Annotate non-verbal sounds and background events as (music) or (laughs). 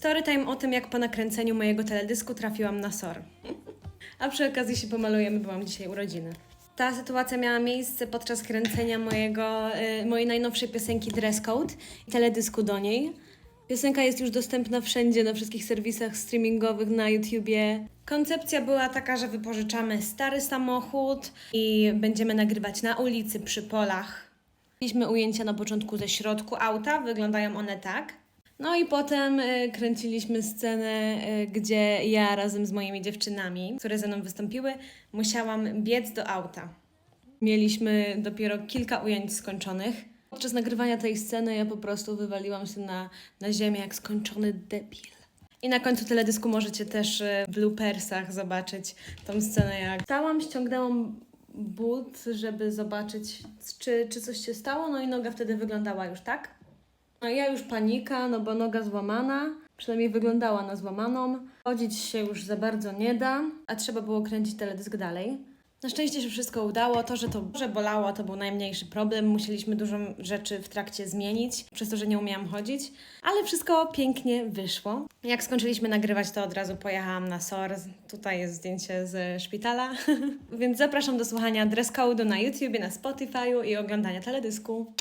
Storytime o tym, jak po nakręceniu mojego teledysku trafiłam na SOR. A przy okazji się pomalujemy, bo mam dzisiaj urodziny. Ta sytuacja miała miejsce podczas kręcenia mojego, y, mojej najnowszej piosenki Dress Code i teledysku do niej. Piosenka jest już dostępna wszędzie, na wszystkich serwisach streamingowych, na YouTubie. Koncepcja była taka, że wypożyczamy stary samochód i będziemy nagrywać na ulicy, przy polach. Mieliśmy ujęcia na początku ze środku auta, wyglądają one tak. No i potem y, kręciliśmy scenę, y, gdzie ja razem z moimi dziewczynami, które ze mną wystąpiły, musiałam biec do auta. Mieliśmy dopiero kilka ujęć skończonych. Podczas nagrywania tej sceny ja po prostu wywaliłam się na, na ziemię jak skończony debil. I na końcu teledysku możecie też y, w bloopersach zobaczyć tą scenę, jak stałam, ściągnęłam but, żeby zobaczyć, czy, czy coś się stało, no i noga wtedy wyglądała już tak. No ja już panika, no bo noga złamana, przynajmniej wyglądała na złamaną. Chodzić się już za bardzo nie da, a trzeba było kręcić teledysk dalej. Na szczęście się wszystko udało. To, że to że bolało, to był najmniejszy problem. Musieliśmy dużo rzeczy w trakcie zmienić, przez to, że nie umiałam chodzić, ale wszystko pięknie wyszło. Jak skończyliśmy nagrywać, to od razu pojechałam na SOR. Tutaj jest zdjęcie ze szpitala. (laughs) Więc zapraszam do słuchania dress code'u na YouTubie, na Spotify'u i oglądania teledysku.